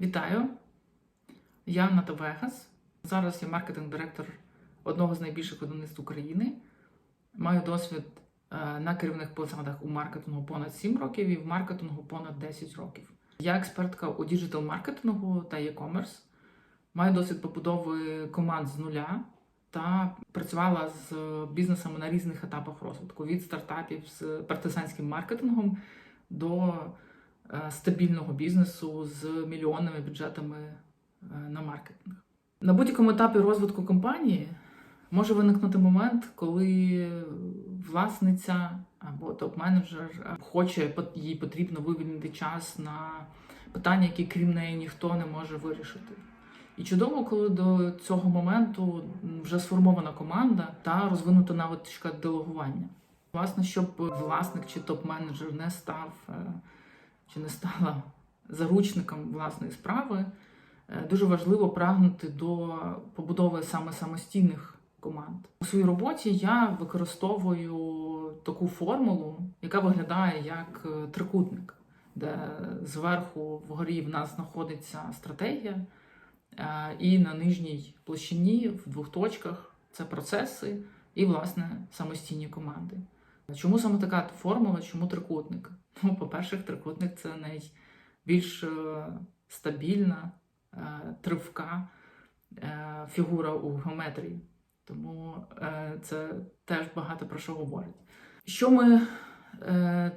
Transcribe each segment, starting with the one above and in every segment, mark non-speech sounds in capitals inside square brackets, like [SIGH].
Вітаю! Я Ната Вегас. Зараз я маркетинг-директор одного з найбільших видавництв України. Маю досвід е, на керівних посадах у маркетингу понад 7 років і в маркетингу понад 10 років. Я експертка у діджитал-маркетингу та e-commerce. Маю досвід побудови команд з нуля та працювала з бізнесами на різних етапах розвитку від стартапів з партизанським маркетингом до стабільного бізнесу з мільйонними бюджетами е, на маркетинг. На будь-якому етапі розвитку компанії може виникнути момент, коли власниця або топ-менеджер е, хоче, їй потрібно вивільнити час на питання, які крім неї ніхто не може вирішити. І чудово, коли до цього моменту вже сформована команда та розвинута навичка делегування. Власне, щоб власник чи топ-менеджер не став е, чи не стала заручником власної справи, е, дуже важливо прагнути до побудови саме самостійних команд. У своїй роботі я використовую таку формулу, яка виглядає як е, трикутник, де зверху вгорі в нас знаходиться стратегія, е, і на нижній площині в двох точках це процеси і, власне, самостійні команди. Чому саме така формула? Чому трикутник? Ну, по-перше, трикутник це найбільш е, стабільна, е, тривка е, фігура у геометрії. Тому це теж багато про що говорить. Що ми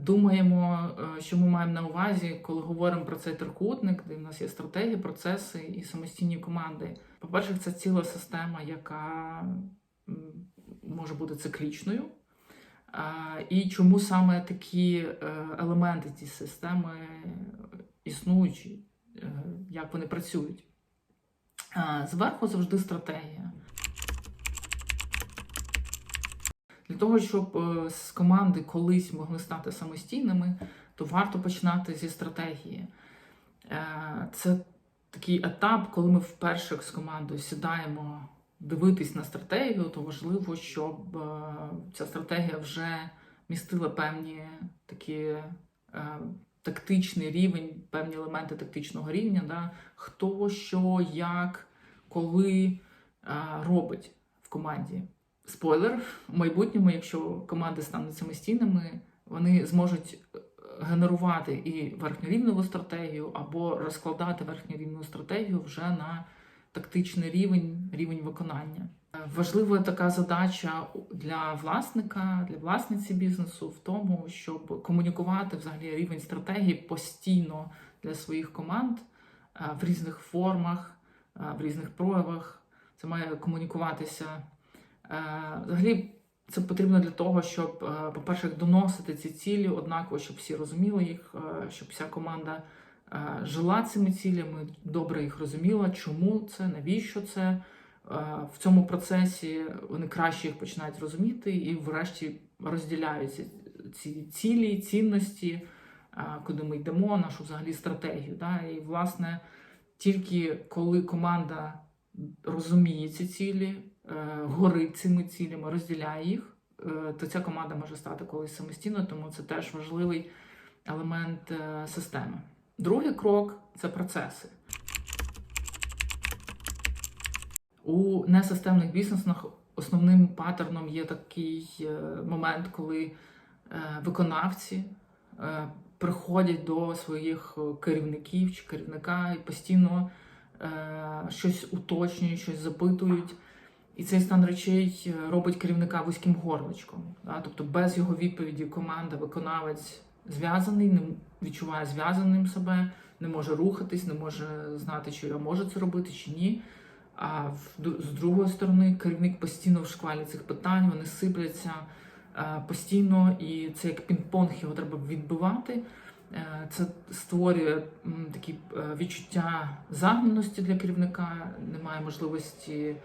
думаємо, що ми маємо на увазі, коли говоримо про цей трикутник, де в нас є стратегії, процеси і самостійні команди? По-перше, це ціла система, яка може бути циклічною. І чому саме такі е, елементи цієї системи існуючі, е, як вони працюють? Зверху завжди стратегія. Для того, щоб е, з команди колись могли стати самостійними, то варто починати зі стратегії. Це такий етап, коли ми вперше з командою сідаємо дивитись на стратегію, то важливо, щоб е, ця стратегія вже містила певні такі е, тактичний рівень, певні елементи тактичного рівня, да? хто, що, як, коли е, робить в команді. Спойлер, в майбутньому, якщо команди стануть самостійними, вони зможуть генерувати і верхньорівневу стратегію, або розкладати верхньорівневу стратегію вже на тактичний рівень, рівень виконання. Важлива така задача для власника, для власниці бізнесу в тому, щоб комунікувати взагалі рівень стратегії постійно для своїх команд е, в різних формах, е, в різних проявах. Це має комунікуватися. Е, Взагалі, це потрібно для того, щоб, по-перше, доносити ці цілі однаково, щоб всі розуміли їх, щоб вся команда жила цими цілями, добре їх розуміла, чому це, навіщо це. Е, В цьому процесі вони краще їх починають розуміти і, врешті, розділяються ці цілі, цінності, е, куди ми йдемо, нашу взагалі стратегію. Да? І, власне, тільки коли команда розуміє ці цілі, е, горить цими цілями, розділяє їх, е, то ця команда може стати колись самостійною, тому це теж важливий елемент е, системи. Другий крок це процеси. У несистемних бізнесах основним паттерном є такий е, момент, коли е, виконавці е, приходять до своїх керівників чи керівника і постійно щось уточнюють, щось запитують. І цей стан речей робить керівника вузьким горличком. Тобто без його відповіді команда, виконавець зв'язаний, не відчуває зв'язаним себе, не може рухатись, не може знати, чи я можу це робити, чи ні. А з другої сторони, керівник постійно в шквалі цих питань, вони сипляться е, постійно, і це як пінг-понг, його треба відбивати. Е, Це створює такі е, відчуття загнаності для керівника, немає можливості е,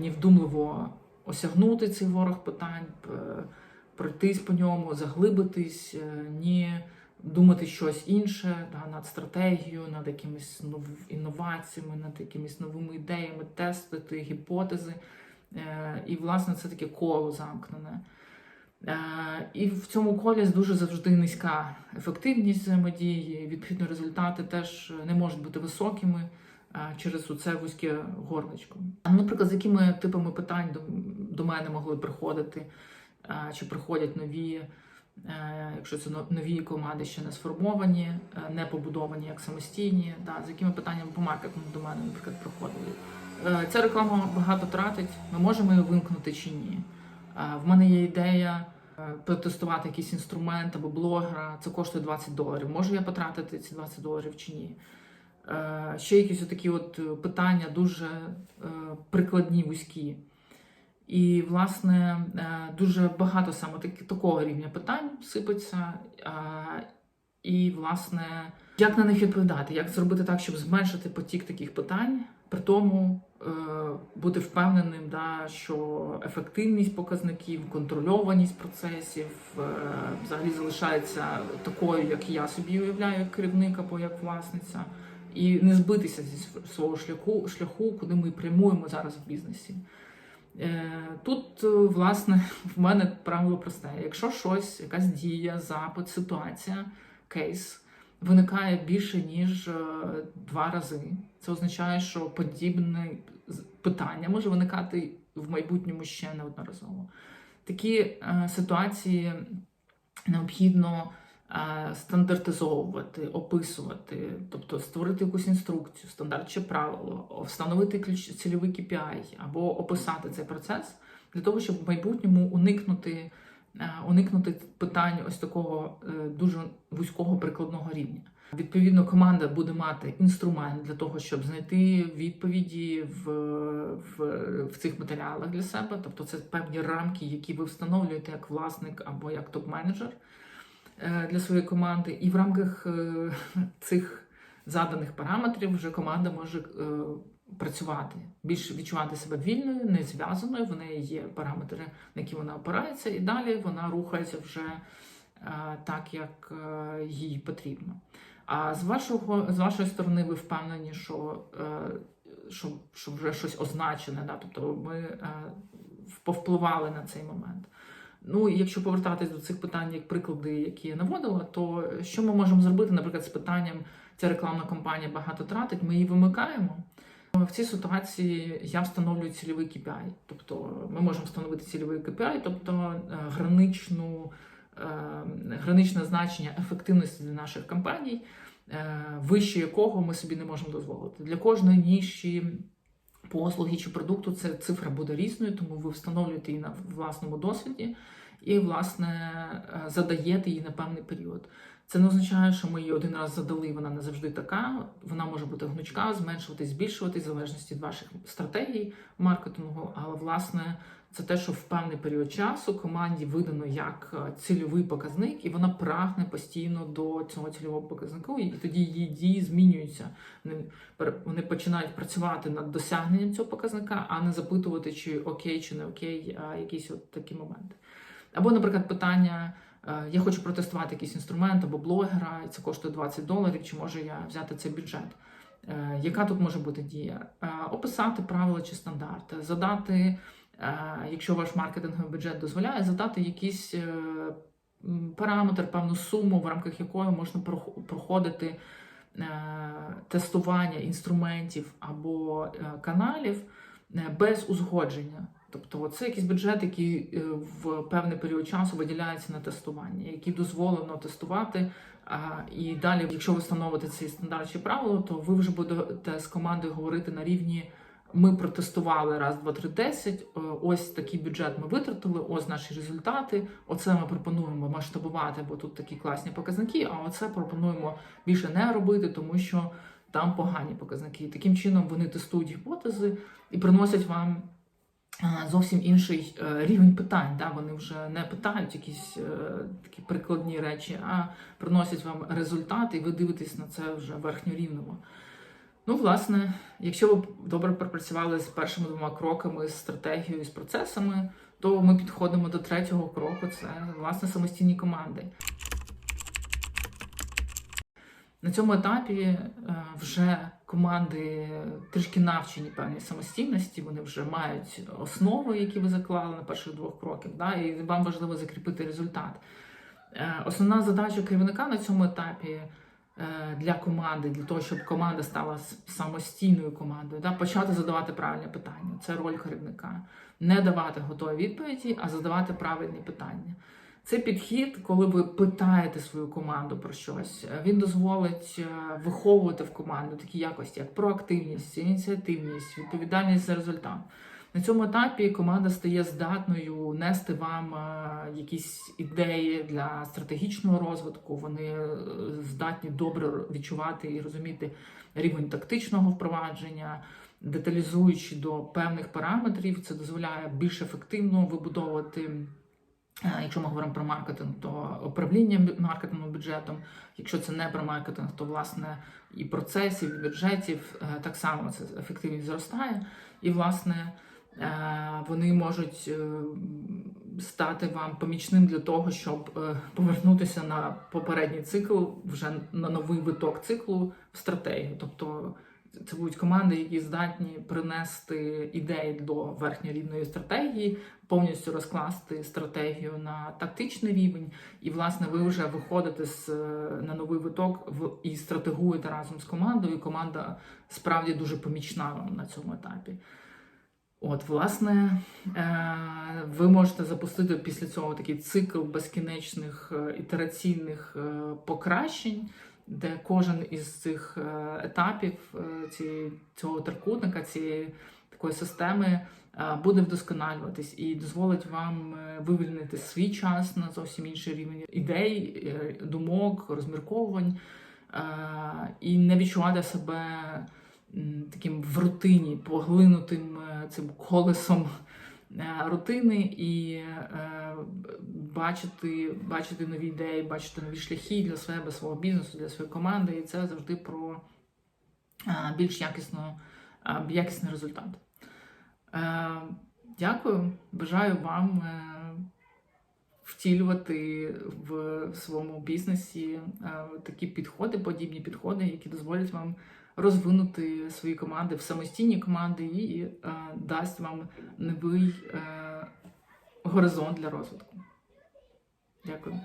ні вдумливо осягнути цей ворог питань, пройтись по ньому, заглибитись, е, ні думати щось інше да, над стратегією, над якимись нов... інноваціями, над якимись новими ідеями, тестити гіпотези. Е, І, власне, це таке коло замкнене. Е, І в цьому колі дуже завжди низька ефективність взаємодії. Відповідно, результати теж не можуть бути високими через це вузьке горлечко. А, Наприклад, з якими типами питань до, мене могли приходити, чи приходять нові, е, якщо це нові команди ще не сформовані, е, не побудовані як самостійні, да, з якими питаннями по маркетингу до мене, наприклад, приходили. Е, Ця реклама багато тратить. Ми можемо її вимкнути чи ні. В мене є ідея протестувати якийсь інструмент або блогера. Це коштує 20 доларів. Можу я потратити ці 20 доларів чи ні? Ще якісь такі от питання дуже прикладні, вузькі. І, власне, е, дуже багато саме так- такого рівня питань сипеться. І, власне, як на них відповідати, як зробити так, щоб зменшити потік таких питань, при тому е, бути впевненим, да, що ефективність показників, контрольованість процесів е, взагалі залишається такою, як я собі уявляю, як керівник або як власниця, і не збитися зі свого шляху, шляху, куди ми прямуємо зараз в бізнесі. Е, Тут, е, власне, [LAUGHS] в мене правило просте: якщо щось, якась дія, запит, ситуація, кейс виникає більше ніж е, два рази, це означає, що подібне питання може виникати в майбутньому ще неодноразово. Такі ситуації необхідно стандартизовувати, описувати, тобто створити якусь інструкцію, стандарт чи правило, встановити цільовий KPI або описати цей процес для того, щоб в майбутньому уникнути, е, уникнути питань ось такого е, дуже вузького прикладного рівня. Відповідно, команда буде мати інструмент для того, щоб знайти відповіді в, в, в цих матеріалах для себе. Тобто, це певні рамки, які ви встановлюєте як власник або як топ-менеджер для своєї команди. І в рамках е, цих заданих параметрів вже команда може е, працювати, більш відчувати себе вільною, не зв'язаною. В неї є параметри, на які вона опирається, і далі вона рухається вже е, так, як е, їй потрібно. А з вашого з вашої сторони, ви впевнені, що, е, що, що вже щось означене, да? тобто ми е, повпливали на цей момент. Ну, якщо повертатись до цих питань, як приклади, які я наводила, то що ми можемо зробити, наприклад, з питанням ця рекламна кампанія багато тратить, ми її вимикаємо. В цій ситуації я встановлюю цільовий KPI. Тобто ми можемо встановити цільовий KPI, тобто е, граничну, е, граничне значення ефективності для наших компаній, е, вище якого ми собі не можемо дозволити. Для кожної ніші послуги чи продукту це цифра буде різною, тому ви встановлюєте її на власному досвіді і, власне, е, задаєте її на певний період. Це не означає, що ми її один раз задали, вона не завжди така. Вона може бути гнучка, зменшуватись, збільшуватись в залежності від ваших стратегій маркетингу. Але власне це те, що в певний період часу команді видано як е, цільовий показник, і вона прагне постійно до цього цільового показнику, і тоді її дії змінюються. Вони, починають працювати над досягненням цього показника, а не запитувати, чи окей, чи не окей, а якісь от такі моменти. Або, наприклад, питання. Е, Я хочу протестувати якийсь інструмент або блогера, і це коштує 20 доларів, чи можу я взяти цей бюджет? Е, Яка тут може бути дія? Е, Описати правила чи стандарти, задати, якщо ваш маркетинговий бюджет дозволяє, задати якийсь параметр, певну суму, в рамках якої можна проходити тестування інструментів або каналів без узгодження. Тобто це якийсь бюджет, який е, в певний період часу виділяється на тестування, який дозволено тестувати. І далі, якщо ви встановите ці стандарт чи правила, то ви вже будете з командою говорити на рівні. Ми протестували раз, два, три, десять. е, Ось такий бюджет ми витратили. Ось наші результати. Оце ми пропонуємо масштабувати, бо тут такі класні показники. А оце пропонуємо більше не робити, тому що там погані показники. Таким чином вони тестують гіпотези і приносять вам зовсім інший е, рівень питань. Да? Вони вже не питають якісь е, такі прикладні речі, а приносять вам результати, і ви дивитесь на це вже верхньорівново. Ну, власне, якщо ви добре пропрацювали з першими двома кроками, з стратегією, з процесами, то ми підходимо до третього кроку це власне самостійні команди. На цьому етапі е, вже команди трішки навчені певній самостійності, вони вже мають основи, які ви заклали на перших двох кроках, да, і вам важливо закріпити результат. Е, Основна задача керівника на цьому етапі е, для команди, для того, щоб команда стала самостійною командою, да, почати задавати правильні питання. Це роль керівника. Не давати готові відповіді, а задавати правильні питання. Це підхід, коли ви питаєте свою команду про щось, е, він дозволить е, виховувати в команду такі якості, як проактивність, ініціативність, відповідальність за результат. На цьому етапі команда стає здатною нести вам е, якісь ідеї для стратегічного розвитку. Вони здатні добре відчувати і розуміти рівень тактичного впровадження, деталізуючи до певних параметрів. Це дозволяє більш ефективно вибудовувати. Е, Якщо ми говоримо про маркетинг, то управління маркетинговим бюджетом. Якщо це не про маркетинг, то власне і процесів, і бюджетів е, так само це ефективність зростає. І власне е, вони можуть стати вам помічним для того, щоб повернутися на попередній цикл, вже на новий виток циклу в стратегію. Тобто це будуть команди, які здатні принести ідеї до верхньорівної стратегії, повністю розкласти стратегію на тактичний рівень, і власне ви вже виходите з е, на новий виток в і стратегуєте разом з командою. Команда справді дуже помічна вам на цьому етапі. От, власне, е, ви можете запустити після цього такий цикл безкінечних е, ітераційних покращень, де кожен із цих е, етапів е, цієї, цього трикутника, цієї такої системи е, буде вдосконалюватись і дозволить вам вивільнити свій час на зовсім інший рівень ідей, думок, розмірковувань і не відчувати себе таким в рутині, поглинутим цим колесом рутини і е, бачити, бачити нові ідеї, бачити нові шляхи для себе, свого бізнесу, для своєї команди. І це завжди про е, більш якісно, е, якісний результат. Е, Дякую, бажаю вам е, втілювати в своєму бізнесі е, такі підходи, подібні підходи, які дозволять вам розвинути свої команди в самостійні команди і е, дасть вам новий е, горизонт для розвитку. Дякую.